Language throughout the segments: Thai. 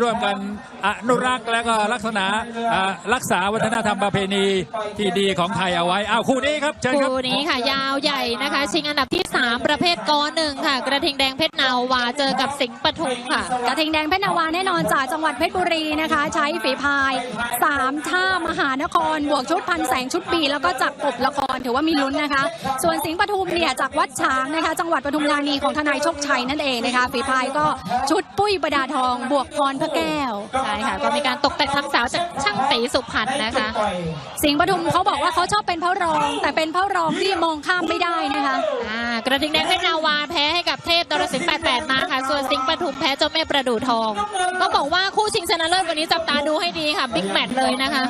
ร่วมกันอนุรักษ์และก็ลักษณะอ่ารักษาวัฒนธรรมประเพณีที่ดีของไทยเอาไว้อ้าวคู่นี้ครับเชิญครับคู่นี้ค่ะ ยาวใหญ่นะคะ ชิงอันดับที่ 3 ประเภทกหนึ่งค่ะ กระทิงแดงเพชรนาวาเจอกับสิงห์ปทุมค่ะ กระทิงแดงเพชรนาวาแน่นอนจากจังหวัดเพชรบุรีนะคะ ใช้ฝีพายสามท่ามหานคร บวกชุดพันแสงชุดปี แล้วก็จากกบละครถือว่ามีลุ้นนะคะ ส่วนสิงห์ปทุมเนี่ยจากวัดช้างนะคะ จังหวัดปทุมธานีของทนายโชคชัยนั่นเองนะคะฝีพายก็ชุดปุ้ยประดาทอง บวกพรพระแก้วใช่ค่ะก็มีการตกแต่งทัก ษะจากช่างตีสุพรรณนะคะ สิงห์ปทุมเขาบอกว่าเขาชอบเป็นพระรอง แต่เป็นพระรองที่มองข้ามไม่ได้นะคะอ่ากระทิงแดงเพชรนาวาแพ้ให้กับเทพตรสิงห์88 มาค่ะ ส่วนสิงห์ปทุมแพ้เจ้าแม่ประดู่ทอง ก็บอกว่าคู่ชิงชนะเลิศวันนี้จับตาดูให้ดีค่ะบิ๊กแมตช์เลยนะคะ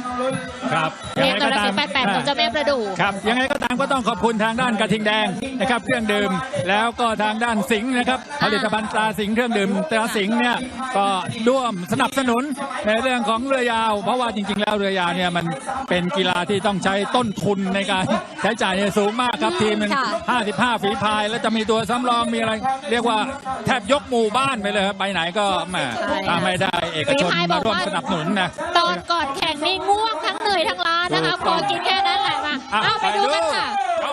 ครับเทพตรสิงห์88กับเจ้าแม่ประดู่ครับยังไงก็ตามก็ต้องขอบคุณทางด้านกระทิงแดงนะครับเครื่องดื่มแล้วก็ทางด้านสิงห์นะครับผลิตภัณฑ์ตราสิงห์เครื่องดื่มตราสิงห์เนี่ยก็ร่วมสนับสนุนในเรื่องของเรือยาว เพราะว่าจริง ๆ แล้วเรือยาวเนี่ยมันเป็นกีฬาที่ต้องใช้ต้นทุนในการใช้จ่ายเนี่ยสูงมากครับทีมหนึงค่ะ 55 ฝีพาย แล้วจะมีตัวสำรองมีอะไร เรียกว่าแทบยกหมู่บ้านไปเลยครับไปไหนก็แหมใช่ถ้าไม่ได้เอกชนฝีพายบมาอกร่วมว่าสนับสนุนนะ ตอนก่อนแข่งนี่ง่วงทั้งเหนื่อยทั้งล้านะคะถูกพต้อองกินแค่นั้นแหละมาอะ เอาไปดูกันค่ะ เอา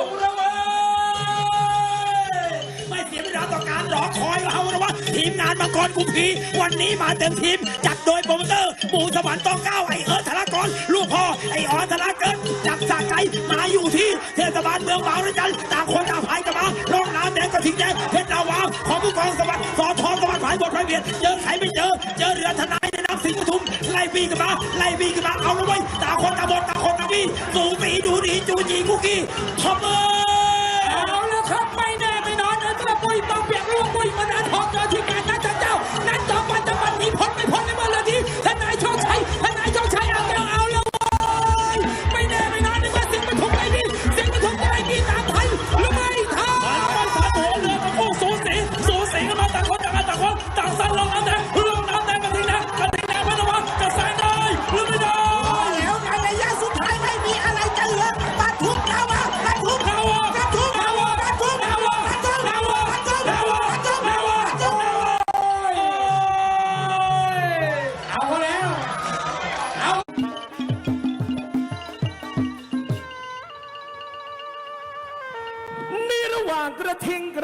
ไม่เสียเวลาต่อการรอคอยเรานะว่า ทีมงานมังกรกุมพีวันนี้มาเต็มทีม จัดโดยโปรโมเตอร์ปู่สวรรค์ต้องก้าวไอเอิร์ธธนากรลูกพ่อไอออนธนาเกิดจากสาใจมาอยู่ที่เทศบาลเมืองบางระจันต่างคนต่างพายกันมาร่องน้ำแดงกระทิงแดงเพชรนาวาของผู้กองสวัสดิ์สอทอสวัสดิ์ผายบทไพเวียนเจอใครไม่เจอ เจอเรือทนายในน้ำสิงห์ปทุมไล่บีกันมาไล่บีกันมาเอาละเว้ยต่างคนต่างบทต่างคนต่างบีสูสีดูดีจูจีคุกกี้ทอมเมอร์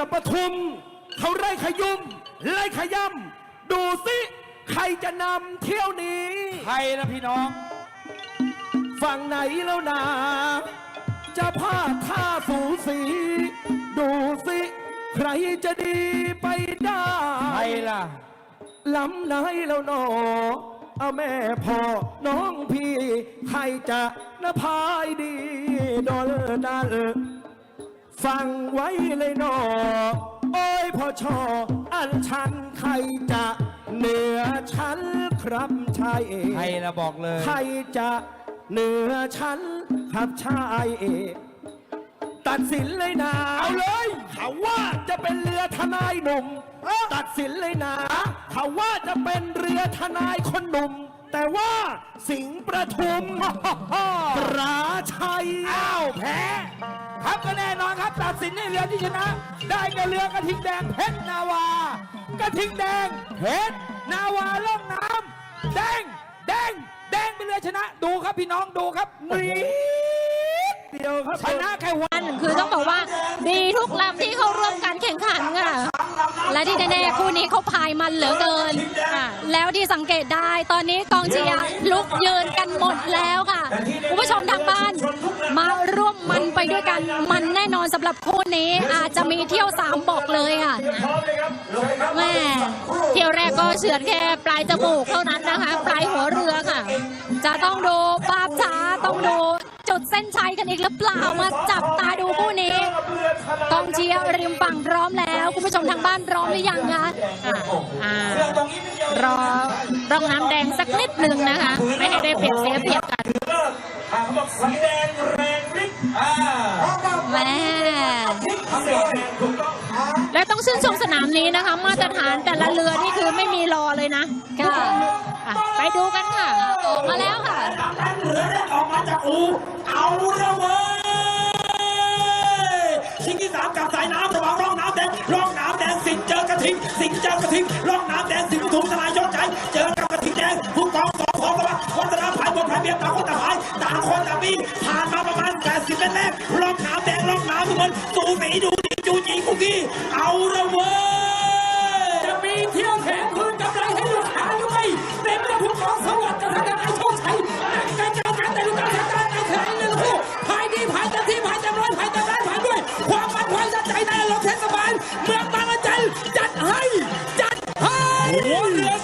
กระปทุม เขาไล่ขยุ่มไล่ขย่ำดูสิใครจะนำเที่ยวนี้ ใครนะพี่น้อง ฝั่งไหนแล้วนาจะพลาดท่าสูสี ดูสิ ใครจะดีไปได้ใครล่ะ ล้ำไหนแล้วหนอ เอาแม่พ่อน้องพี่ ใครจะนภายดี ดอลดัล ฟังไว้เลยหนอ โอ้ยพ่อชอ อันชันใครจะเหนือฉันครับชายเอกใครละบอกเลย ใครจะเหนือฉันครับชายเอกตัดสินเลยนะเอาเลยเขาว่าจะเป็นเรือทนายหนุ่ม ตัดสินเลยนะเขาว่าจะเป็นเรือทนายคนหนุ่ม แต่ว่าสิงห์ประทุมปราชัยอ้าวแพ้ครับก็ แน่นอนครับ ตัดสินในเรือที่ชนะ ได้แก่เรือกระทิงแดงเพชรนาวา กระทิงแดงเพชรนาวาล่องน้ำแดงแดงแดงเป็นเรือชนะ ดูครับพี่น้องดูครับนี่เดียวครับชนะแค่วันอัน คือต้องบอกว่าดีทุกลำที่เข้าร่วมการแข่งขันค่ะ และที่แน่ๆคู่นี้เขาพายมันเหลือเกินค่ะแล้วที่สังเกตได้ตอนนี้กองเชียร์ลุกยืนกันหมดแล้วค่ะคุณผู้ชมทางบ้าน มาร่วมมันไปด้วยกันมันแน่นอนสำหรับคู่นี้อาจจะมีเที่ยวสามบอกเลยค่ะแม่เที่ยวแรกก็เฉือนแค่ปลายจมูกเท่านั้นนะคะ ปลายหัวเรือค่ะ จะต้องดูภาพช้าต้องดูจุด เส้นชัยกันอีกหรือเปล่ามาจับตาดูคู่นี้กองเชียร์ริมฝั่งพร้อมแล้ว คุณผู้ชมทางบ้านพร้อมหรือยังคะอะอ่ารอร่องน้ำแดงสักนิดหนึ่งนะคะ ไม่ให้ได้เปรียบเสียเปรียบกันเขาบอกสีแดงแรงฤทธิ์อ่าแม่และต้องชื่นชมสนามนี้นะคะ มาตรฐานแต่ละเรือนี่คือไม่มีรอเลยนะ ค่ะอะไปดูกันค่ะออก มาแล้วค่ะ จากท่านเหนือได้ออกมาจากอูเอาละเว้ยชิงที่สามกับสายน้ำระหว่างร่องน้ำแดงร่องน้ำแดงสิงเจอกระทิงสิงเจอกระทิงร่องน้ำแดงสิงถุงทนายยอดใจเจอกับกระทิงแดงผู้กองสองของระหว่างคนตะลาผายบนผายเบียต่างคนต่างหายต่างคนต่างมีผ่านมาประมาณแปดสิบเมตรแรกร่องน้ำแดงร่องน้ำทุกคนสูสีดูดีจูจีคุกกี้เอาละเว้ยจะมีเที่ยวแถมคืนกำไรให้ลูกค้าหรือไม่เต็มไระบบกองสวรรค์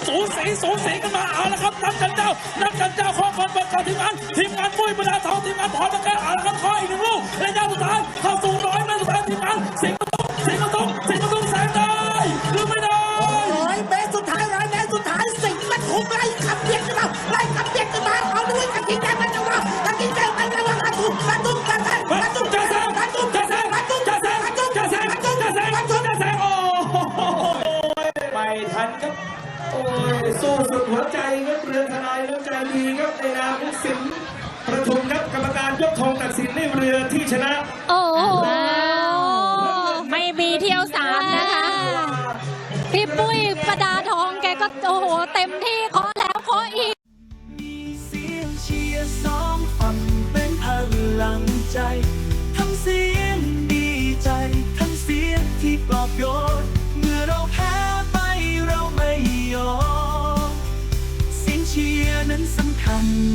สูสีสูสีกันมาเอาละครับนักกันเจ้านักกันเจ้าข้อคนเปิดกับทีมงานทีมงานปุ้ยบรรดาทองทีมงานพรตะแกเอาละครับขออีกหนึ่งลูกและยาสุดท้ายเข้าสู่ร้อยเมตรสุดท้ายทีมงานสิงห์ประตูสิงห์ประตูสิงห์ประตูแสงได้หรือไม่ได้ร้อยเมตรสุดท้ายร้อยเมตรสุดท้ายสิงห์มันคุมไล่ขับเบียดกันมาไล่ขับเบียดกันมาเอาด้วยตะกี้แดงมันจะว่าตะกี้แดงมันจะว่าขันตุ้มขันตุ้มขันตุ้มขันตุ้มขันตุ้มขันตุ้มขันตุ้มขันตุ้มขันตุ้มขันตุ้มขันตุ้มขันตุ้มขันตุ้มขันตุ้มไม่ทันครับโอ้ย สู้สุดหัวใจครับเรือทนายน้ำใจดีครับในนามของสิงห์ประทุมครับกรรมการยกธงตัดสินในเรือที่ชนะโอ้โหไม่มีเที่ยวสามนะคะ พี่ปุ้ยประดาทองแกก็โอ้โหเต็มที่เคาะแล้วเคาะอีกมีเสียงเชียร์สองฝั่งเป็นพลังใจ ทั้งเสียงดีใจ ทั้งเสียงที่ปลอบโยน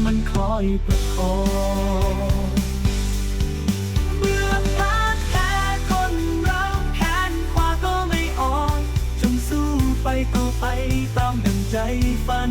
มันคอยประคองเมื่อพลาดแพ้คนเราแขนขวาก็ไม่อ่อนจงสู้ไปต่อไปตามดังใจฝัน